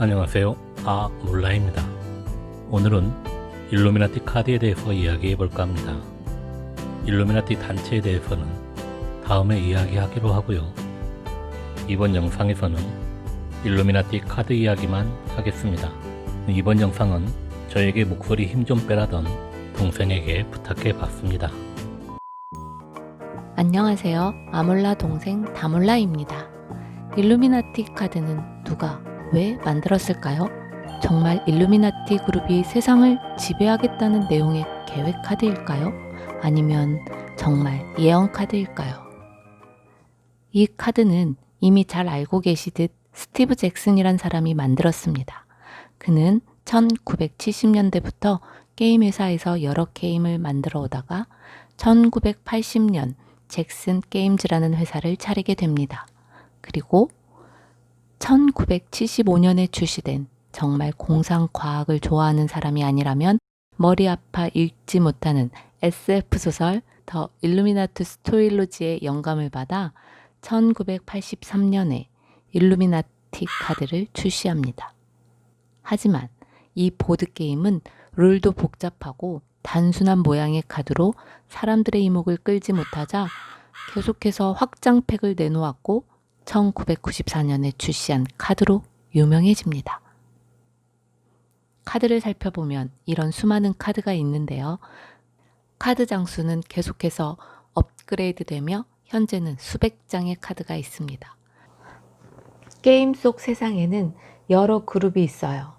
안녕하세요. 아 몰라입니다. 오늘은 일루미나티 카드에 대해서 이야기해 볼까 합니다. 일루미나티 단체에 대해서는 다음에 이야기하기로 하고요. 이번 영상에서는 일루미나티 카드 이야기만 하겠습니다. 이번 영상은 저에게 목소리 힘 좀 빼라던 동생에게 부탁해 봤습니다. 안녕하세요. 아몰라 동생 다몰라입니다. 일루미나티 카드는 누가 왜 만들었을까요? 정말 일루미나티 그룹이 세상을 지배하겠다는 내용의 계획 카드일까요? 아니면 정말 예언 카드일까요? 이 카드는 이미 잘 알고 계시듯 스티브 잭슨이란 사람이 만들었습니다. 그는 1970년대부터 게임 회사에서 여러 게임을 만들어 오다가 1980년 잭슨 게임즈라는 회사를 차리게 됩니다. 그리고 1975년에 출시된 정말 공상과학을 좋아하는 사람이 아니라면 머리 아파 읽지 못하는 SF 소설 더 일루미나트 스토릴로지의 영감을 받아 1983년에 일루미나티 카드를 출시합니다. 하지만 이 보드게임은 룰도 복잡하고 단순한 모양의 카드로 사람들의 이목을 끌지 못하자 계속해서 확장팩을 내놓았고 1994년에 출시한 카드로 유명해집니다. 카드를 살펴보면 이런 수많은 카드가 있는데요. 카드 장수는 계속해서 업그레이드 되며 현재는 수백 장의 카드가 있습니다. 게임 속 세상에는 여러 그룹이 있어요.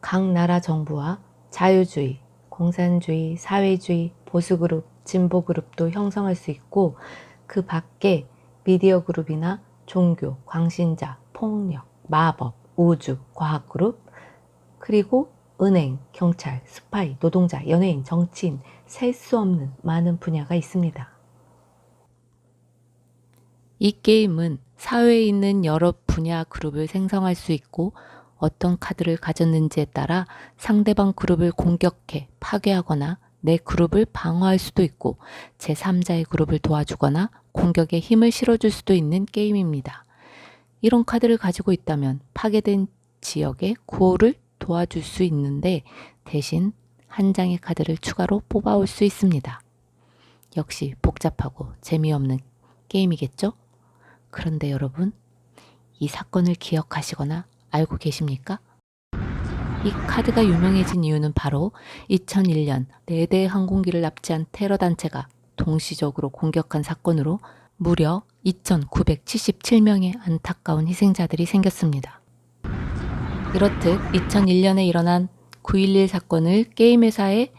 각 나라 정부와 자유주의, 공산주의, 사회주의, 보수그룹, 진보그룹도 형성할 수 있고 그 밖에 미디어 그룹이나 종교, 광신자, 폭력, 마법, 우주, 과학그룹, 그리고 은행, 경찰, 스파이, 노동자, 연예인, 정치인, 셀 수 없는 많은 분야가 있습니다. 이 게임은 사회에 있는 여러 분야 그룹을 생성할 수 있고 어떤 카드를 가졌는지에 따라 상대방 그룹을 공격해 파괴하거나 내 그룹을 방어할 수도 있고 제3자의 그룹을 도와주거나 공격에 힘을 실어줄 수도 있는 게임입니다. 이런 카드를 가지고 있다면 파괴된 지역의 구호를 도와줄 수 있는데 대신 한 장의 카드를 추가로 뽑아올 수 있습니다. 역시 복잡하고 재미없는 게임이겠죠? 그런데 여러분, 이 사건을 기억하시거나 알고 계십니까? 이 카드가 유명해진 이유는 바로 2001년 4대 항공기를 납치한 테러 단체가 동시적으로 공격한 사건으로 무려 2,977명의 안타까운 희생자들이 생겼습니다. 이렇듯 2001년에 일어난 9.11 사건을 게임 회사의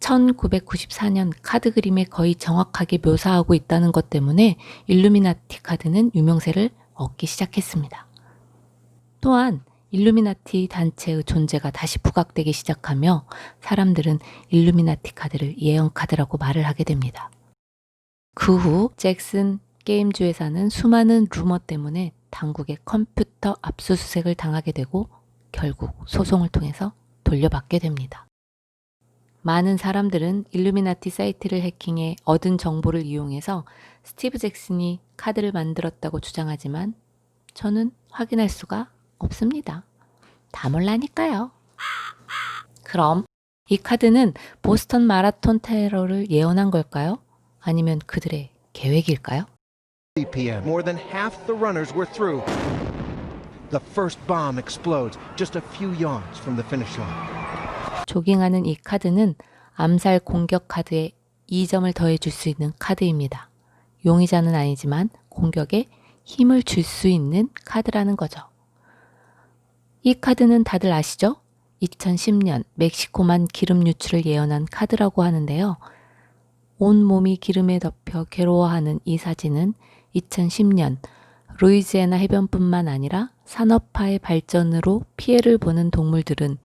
1994년 카드 그림에 거의 정확하게 묘사하고 있다는 것 때문에 일루미나티 카드는 유명세를 얻기 시작했습니다. 또한 일루미나티 단체의 존재가 다시 부각되기 시작하며 사람들은 일루미나티 카드를 예언 카드라고 말을 하게 됩니다. 그 후 잭슨 게임즈 회사는 수많은 루머 때문에 당국의 컴퓨터 압수수색을 당하게 되고 결국 소송을 통해서 돌려받게 됩니다. 많은 사람들은 일루미나티 사이트를 해킹해 얻은 정보를 이용해서 스티브 잭슨이 카드를 만들었다고 주장하지만 저는 확인할 수가 없습니다. 다 몰라니까요. 그럼 이 카드는 보스턴 마라톤 테러를 예언한 걸까요? 아니면 그들의 계획일까요? p.m. More than half the runners were through. The first bomb explodes just a few yards from the finish line. 조깅하는 이 카드는 암살 공격 카드에 2점을 더해줄 수 있는 카드입니다. 용의자는 아니지만 공격에 힘을 줄 수 있는 카드라는 거죠. 이 카드는 다들 아시죠? 2010년 멕시코만 기름 유출을 예언한 카드라고 하는데요. 온 몸이 기름에 덮여 괴로워하는 이 사진은 2010년 루이지애나 해변뿐만 아니라 산업화의 발전으로 피해를 보는 동물들은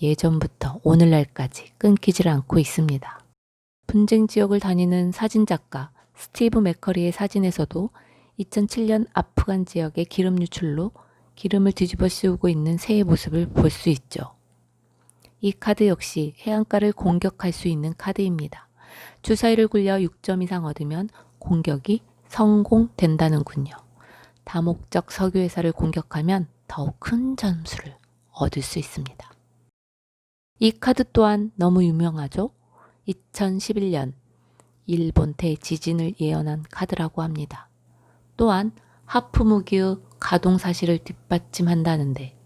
예전부터 오늘날까지 끊기질 않고 있습니다. 분쟁 지역을 다니는 사진작가 스티브 맥커리의 사진에서도 2007년 아프간 지역의 기름 유출로 기름을 뒤집어 씌우고 있는 새의 모습을 볼 수 있죠. 이 카드 역시 해안가를 공격할 수 있는 카드입니다. 주사위를 굴려 6점 이상 얻으면 공격이 성공된다는군요. 다목적 석유회사를 공격하면 더욱 큰 점수를 얻을 수 있습니다. 이 카드 또한 너무 유명하죠? 2011년 일본 대지진을 예언한 카드라고 합니다. 또한 하프 무기의 가동 사실을 뒷받침한다는데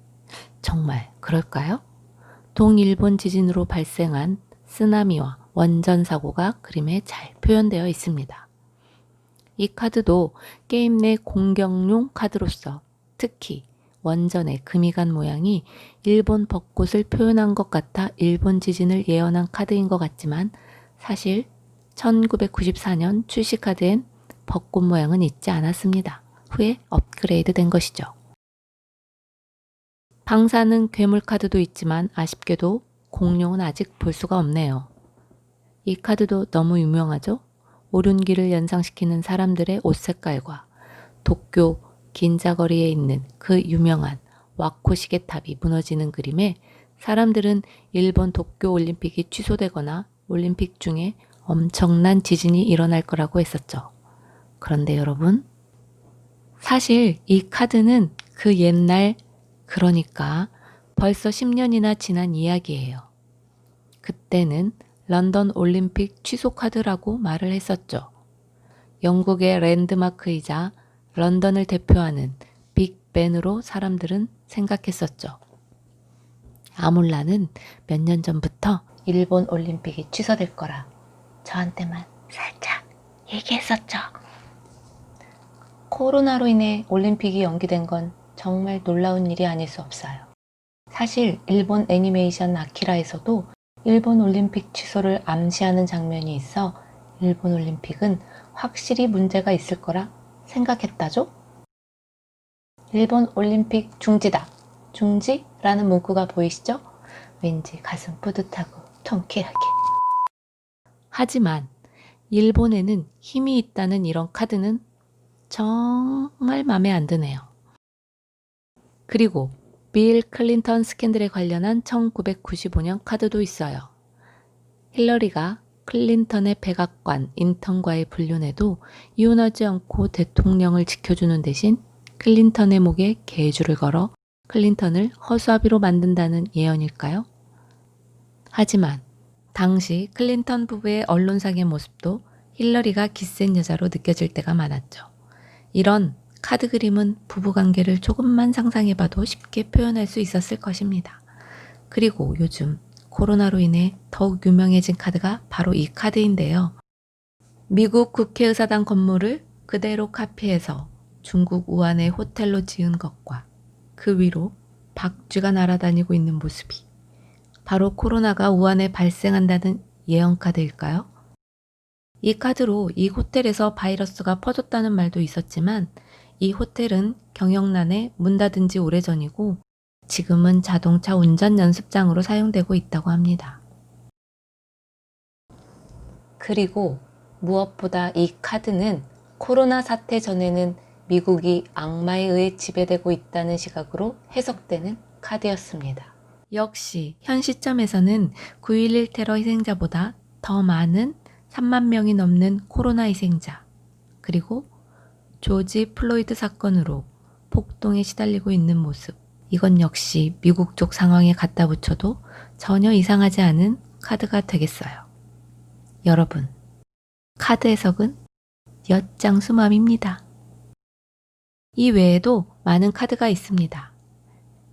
정말 그럴까요? 동일본 지진으로 발생한 쓰나미와 원전 사고가 그림에 잘 표현되어 있습니다. 이 카드도 게임 내 공격용 카드로서 특히 원전의 금이 간 모양이 일본 벚꽃을 표현한 것 같아 일본 지진을 예언한 카드인 것 같지만 사실 1994년 출시 카드엔 벚꽃 모양은 있지 않았습니다. 후에 업그레이드 된 것이죠. 방사능 괴물 카드도 있지만 아쉽게도 공룡은 아직 볼 수가 없네요. 이 카드도 너무 유명하죠? 오륜기를 연상시키는 사람들의 옷 색깔과 도쿄 긴자거리에 있는 그 유명한 와코 시계탑이 무너지는 그림에 사람들은 일본 도쿄 올림픽이 취소되거나 올림픽 중에 엄청난 지진이 일어날 거라고 했었죠. 그런데 여러분, 사실 이 카드는 그 옛날, 그러니까 벌써 10년이나 지난 이야기예요. 그때는 런던 올림픽 취소 카드라고 말을 했었죠. 영국의 랜드마크이자 런던을 대표하는 빅벤으로 사람들은 생각했었죠. 아몰라는 몇 년 전부터 일본 올림픽이 취소될 거라 저한테만 살짝 얘기했었죠. 코로나로 인해 올림픽이 연기된 건 정말 놀라운 일이 아닐 수 없어요. 사실 일본 애니메이션 아키라에서도 일본 올림픽 취소를 암시하는 장면이 있어 일본 올림픽은 확실히 문제가 있을 거라 생각했다죠? 일본 올림픽 중지다. 중지라는 문구가 보이시죠? 왠지 가슴 뿌듯하고 통쾌하게. 하지만 일본에는 힘이 있다는 이런 카드는 정말 마음에 안 드네요. 그리고 빌 클린턴 스캔들에 관련한 1995년 카드도 있어요. 힐러리가 클린턴의 백악관 인턴과의 불륜에도 이혼하지 않고 대통령을 지켜주는 대신 클린턴의 목에 계주를 걸어 클린턴을 허수아비로 만든다는 예언일까요? 하지만 당시 클린턴 부부의 언론상의 모습도 힐러리가 기센 여자로 느껴질 때가 많았죠. 이런 카드 그림은 부부 관계를 조금만 상상해봐도 쉽게 표현할 수 있었을 것입니다. 그리고 요즘 코로나로 인해 더욱 유명해진 카드가 바로 이 카드인데요. 미국 국회의사당 건물을 그대로 카피해서 중국 우한의 호텔로 지은 것과 그 위로 박쥐가 날아다니고 있는 모습이 바로 코로나가 우한에 발생한다는 예언 카드일까요? 이 카드로 이 호텔에서 바이러스가 퍼졌다는 말도 있었지만 이 호텔은 경영난에 문 닫은 지 오래전이고 지금은 자동차 운전 연습장으로 사용되고 있다고 합니다. 그리고 무엇보다 이 카드는 코로나 사태 전에는 미국이 악마에 의해 지배되고 있다는 시각으로 해석되는 카드였습니다. 역시 현 시점에서는 9.11 테러 희생자보다 더 많은 3만 명이 넘는 코로나 희생자, 그리고 조지 플로이드 사건으로 폭동에 시달리고 있는 모습. 이건 역시 미국 쪽 상황에 갖다 붙여도 전혀 이상하지 않은 카드가 되겠어요. 여러분, 카드 해석은 엿장수맘입니다. 이 외에도 많은 카드가 있습니다.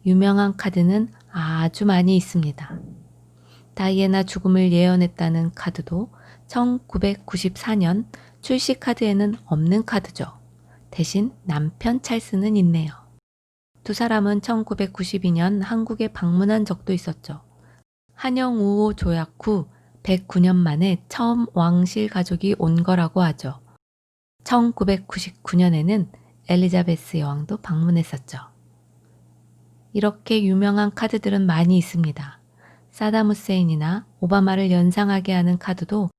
유명한 카드는 아주 많이 있습니다. 다이애나 죽음을 예언했다는 카드도 1994년 출시 카드에는 없는 카드죠. 대신 남편 찰스는 있네요. 두 사람은 1992년 한국에 방문한 적도 있었죠. 한영 우호 조약 후 109년 만에 처음 왕실 가족이 온 거라고 하죠. 1999년에는 엘리자베스 여왕도 방문했었죠. 이렇게 유명한 카드들은 많이 있습니다. 사담 후세인이나 오바마를 연상하게 하는 카드도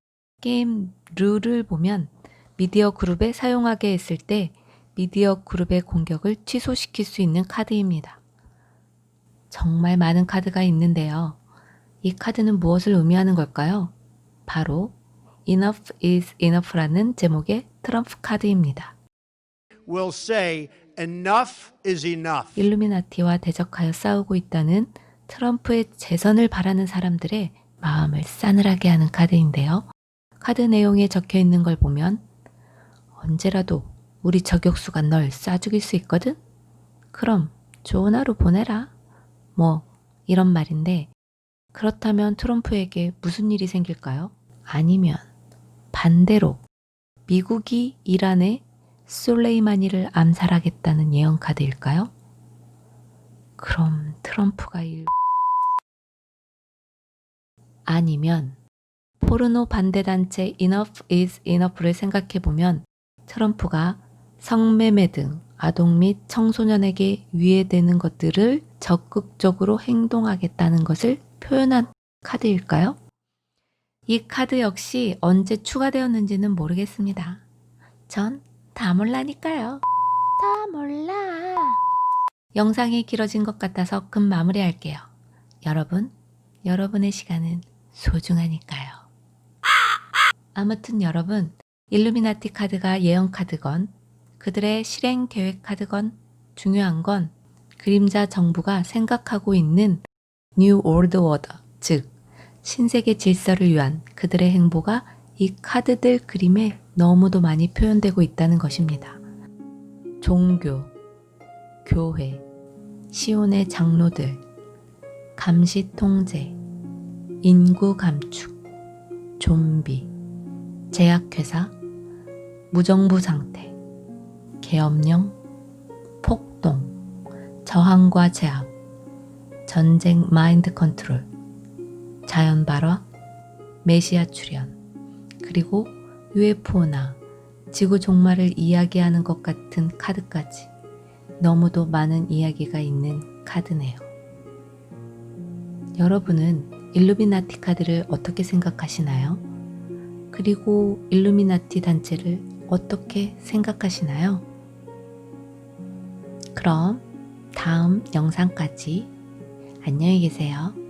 게임 룰을 보면 미디어 그룹에 사용하게 했을 때 미디어 그룹의 공격을 취소시킬 수 있는 카드입니다. 정말 많은 카드가 있는데요. 이 카드는 무엇을 의미하는 걸까요? 바로 Enough is Enough라는 제목의 트럼프 카드입니다. will say enough is enough. 일루미나티와 대적하여 싸우고 있다는 트럼프의 재선을 바라는 사람들의 마음을 싸늘하게 하는 카드인데요. 카드 내용에 적혀 있는 걸 보면 언제라도 우리 저격수가 널 쏴 죽일 수 있거든? 그럼 좋은 하루 보내라. 뭐 이런 말인데 그렇다면 트럼프에게 무슨 일이 생길까요? 아니면 반대로 미국이 이란의 솔레이마니를 암살하겠다는 예언 카드일까요? 그럼 트럼프가 일 아니면 포르노 반대 단체 Enough is Enough를 생각해 보면 트럼프가 성매매 등 아동 및 청소년에게 위해되는 것들을 적극적으로 행동하겠다는 것을 표현한 카드일까요? 이 카드 역시 언제 추가되었는지는 모르겠습니다. 전 다 몰라니까요. 다 몰라. 영상이 길어진 것 같아서 금 마무리할게요. 여러분, 여러분의 시간은 소중하니까요. 아무튼 여러분, 일루미나티 카드가 예언 카드건, 그들의 실행 계획 카드건, 중요한 건 그림자 정부가 생각하고 있는 뉴 월드 워더, 즉 신세계 질서를 위한 그들의 행보가 이 카드들 그림에 너무도 많이 표현되고 있다는 것입니다. 종교, 교회, 시온의 장로들, 감시 통제, 인구 감축, 좀비, 제약회사, 무정부 상태, 계엄령, 폭동, 저항과 제압, 전쟁 마인드 컨트롤, 자연 발화, 메시아 출현, 그리고 UFO나 지구 종말을 이야기하는 것 같은 카드까지 너무도 많은 이야기가 있는 카드네요. 여러분은 일루미나티 카드를 어떻게 생각하시나요? 그리고 일루미나티 단체를 어떻게 생각하시나요? 그럼 다음 영상까지 안녕히 계세요.